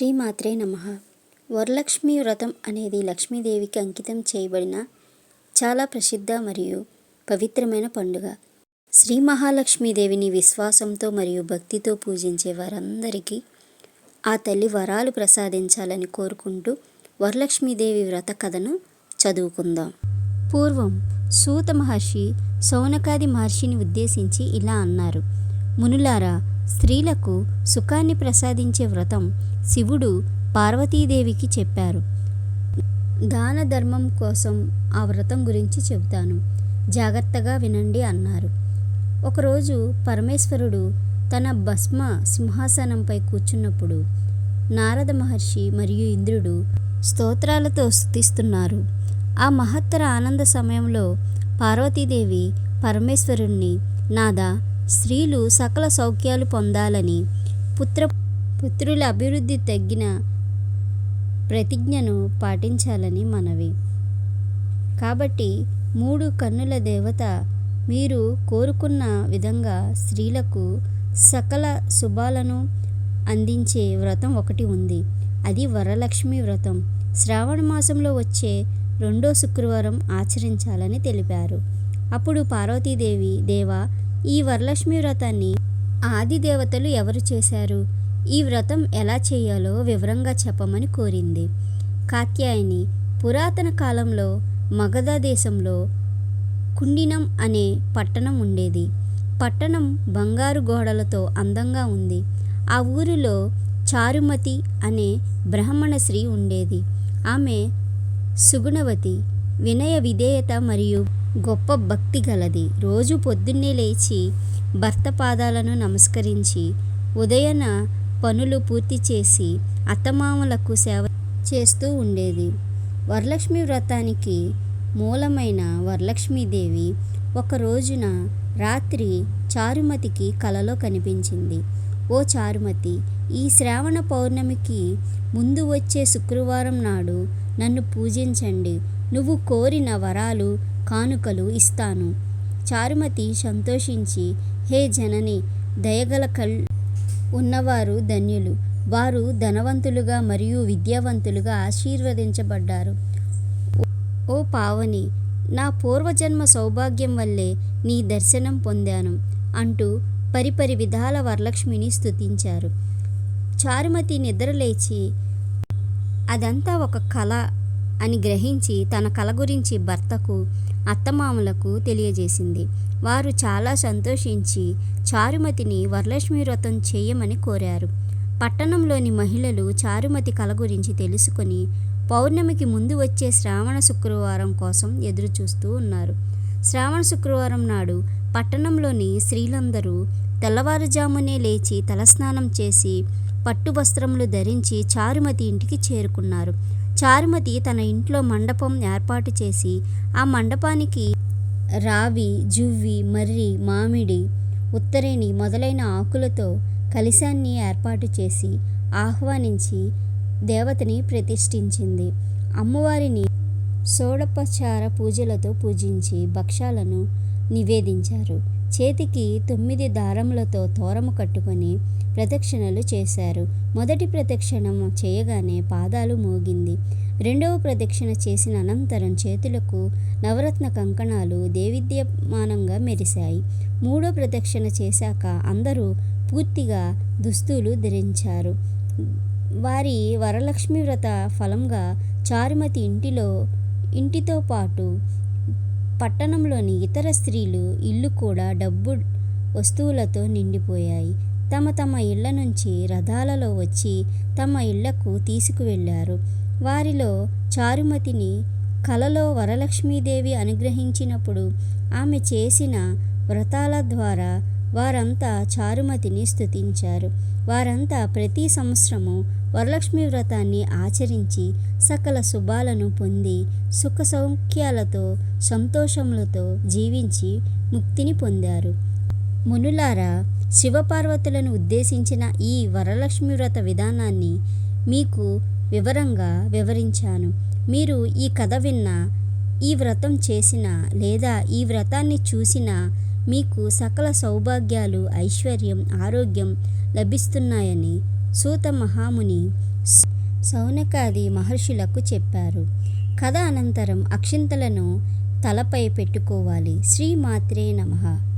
శ్రీమాత్రే నమ. వరలక్ష్మి వ్రతం అనేది లక్ష్మీదేవికి అంకితం చేయబడిన చాలా ప్రసిద్ధ మరియు పవిత్రమైన పండుగ. శ్రీ మహాలక్ష్మీదేవిని విశ్వాసంతో మరియు భక్తితో పూజించే వారందరికీ ఆ తల్లి వరాలు ప్రసాదించాలని కోరుకుంటూ వరలక్ష్మీదేవి వ్రత కథను చదువుకుందాం. పూర్వం సూత మహర్షి సౌనకాది మహర్షిని ఉద్దేశించి ఇలా అన్నారు. మునులారా స్త్రీలకు సుఖాన్ని ప్రసాదించే వ్రతం శివుడు పార్వతీదేవికి చెప్పారు. దాన ధర్మం కోసం ఆ వ్రతం గురించి చెబుతాను. జాగ్రత్తగా వినండి అన్నారు. ఒకరోజు పరమేశ్వరుడు తన భస్మ సింహాసనంపై కూర్చున్నప్పుడు నారద మహర్షి మరియు ఇంద్రుడు స్తోత్రాలతో స్థుతిస్తున్నారు ఆ మహత్తర ఆనంద సమయంలో పార్వతీదేవి పరమేశ్వరుణ్ణి నాదా స్త్రీలు సకల సౌఖ్యాలు పొందాలని పుత్ర పుత్రుల అభివృద్ధి తగ్గిన ప్రతిజ్ఞను పాటించాలని మనవి. కాబట్టి మూడు కన్నుల దేవత మీరు కోరుకున్న విధంగా స్త్రీలకు సకల శుభాలను అందించే వ్రతం ఒకటి ఉంది. అది వరలక్ష్మి వ్రతం. శ్రావణ మాసంలో వచ్చే రెండో శుక్రవారం ఆచరించాలని తెలిపారు. అప్పుడు పార్వతీదేవి దేవ ఈ వరలక్ష్మి వ్రతాన్ని ఆది దేవతలు ఎవరు చేశారు? ఈ వ్రతం ఎలా చేయాలో వివరంగా చెప్పమని కోరింది. కాత్యాయని పురాతన కాలంలో మగధ దేశంలో కుండినం అనే పట్టణం ఉండేది. పట్టణం బంగారు గోడలతో అందంగా ఉంది. ఆ ఊరిలో చారుమతి అనే బ్రాహ్మణ స్త్రీ ఉండేది. ఆమె సుగుణవతి వినయ విధేయత మరియు గొప్ప భక్తి గలది. రోజు పొద్దున్నే లేచి భర్త పాదాలను నమస్కరించి ఉదయన పనులు పూర్తి చేసి అత్తమామలకు సేవ చేస్తూ ఉండేది. వరలక్ష్మి వ్రతానికి మూలమైన వరలక్ష్మీదేవి ఒక రోజున రాత్రి చారుమతికి కలలో కనిపించింది. ఓ చారుమతి ఈ శ్రావణ పౌర్ణమికి ముందు వచ్చే శుక్రవారం నాడు నన్ను పూజించండి. నువ్వు కోరిన వరాలు కానుకలు ఇస్తాను. చారుమతి సంతోషించి హే జనని దయగల కల్ ఉన్నవారు ధన్యులు. వారు ధనవంతులుగా మరియు విద్యావంతులుగా ఆశీర్వదించబడ్డారు. ఓ పావని నా పూర్వజన్మ సౌభాగ్యం వల్లే నీ దర్శనం పొందాను అంటూ పరిపరి విధాల వరలక్ష్మిని స్తుతించారు. చారుమతి నిద్రలేచి అదంతా ఒక కళ అని గ్రహించి తన కళ గురించి భర్తకు అత్తమామలకు తెలియజేసింది. వారు చాలా సంతోషించి చారుమతిని వరలక్ష్మి వ్రతం చేయమని కోరారు. పట్టణంలోని మహిళలు చారుమతి కళ గురించి తెలుసుకొని పౌర్ణమికి ముందు వచ్చే శ్రావణ శుక్రవారం కోసం ఎదురుచూస్తూ ఉన్నారు. శ్రావణ శుక్రవారం నాడు పట్టణంలోని స్త్రీలందరూ తెల్లవారుజామునే లేచి తలస్నానం చేసి పట్టు వస్త్రములు ధరించి చారుమతి ఇంటికి చేరుకున్నారు. చారుమతి తన ఇంట్లో మండపం ఏర్పాటు చేసి ఆ మండపానికి రావి జువ్వి మర్రి మామిడి ఉత్తరేణి మొదలైన ఆకులతో కలశాన్ని ఏర్పాటు చేసి ఆహ్వానించి దేవతని ప్రతిష్ఠించింది. అమ్మవారిని సోడపచార పూజలతో పూజించి భక్ష్యాలను నివేదించారు. చేతికి తొమ్మిది దారములతో తోరము కట్టుకొని ప్రదక్షిణలు చేశారు. మొదటి ప్రదక్షిణ చేయగానే పాదాలు మోగింది. రెండవ ప్రదక్షిణ చేసిన అనంతరం చేతులకు నవరత్న కంకణాలు దేవిద్యమానంగా మెరిశాయి. మూడో ప్రదక్షిణ చేశాక అందరూ పూర్తిగా దుస్తులు ధరించారు. వారి వరలక్ష్మి వ్రత ఫలంగా చారుమతి ఇంటిలో ఇంటితో పాటు పట్టణంలోని ఇతర స్త్రీలు ఇల్లు కూడా డబ్బు వస్తువులతో నిండిపోయాయి. తమ తమ ఇళ్ళ నుంచి రథాలలో వచ్చి తమ ఇళ్ళకు తీసుకువెళ్ళారు వారిలో చారుమతిని కలలో వరలక్ష్మీదేవి అనుగ్రహించినప్పుడు ఆమె చేసిన వ్రతాల ద్వారా వారంతా చారుమతిని స్తుతించారు. వారంతా ప్రతి సంవత్సరము వరలక్ష్మి వ్రతాన్ని ఆచరించి సకల శుభాలను పొంది సుఖ సౌఖ్యాలతో సంతోషములతో జీవించి ముక్తిని పొందారు. మునులారా శివపార్వతులను ఉద్దేశించిన ఈ వరలక్ష్మి వ్రత విధానాన్ని మీకు వివరంగా వివరించాను. మీరు ఈ కథ విన్న ఈ వ్రతం చేసిన లేదా ఈ వ్రతాన్ని చూసిన మీకు సకల సౌభాగ్యాలు ఐశ్వర్యం ఆరోగ్యం లభిస్తున్నాయని సూత మహాముని సౌనకాది మహర్షులకు చెప్పారు. కథ అనంతరం అక్షింతలను తలపై పెట్టుకోవాలి. శ్రీమాత్రే నమః.